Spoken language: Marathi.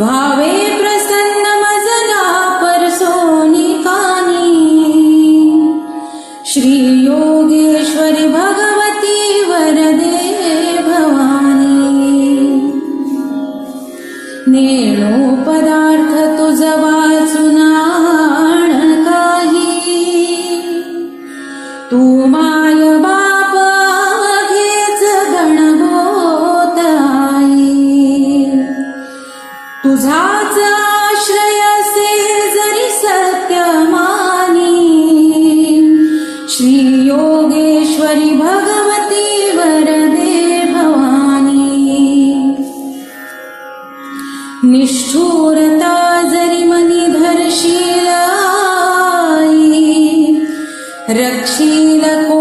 भावे प्रसन्नमजना परसोनिकानि श्रीयोगेश्वरि भगवती वरदे भवानी। नेणोपदार्थ तु जवा तुझाच आश्रय असेल जरी सत्यमानी. श्री योगेश्वरी भगवती वरदे भवानी. निष्ठुरता जरी मनी धरशील रक्षील को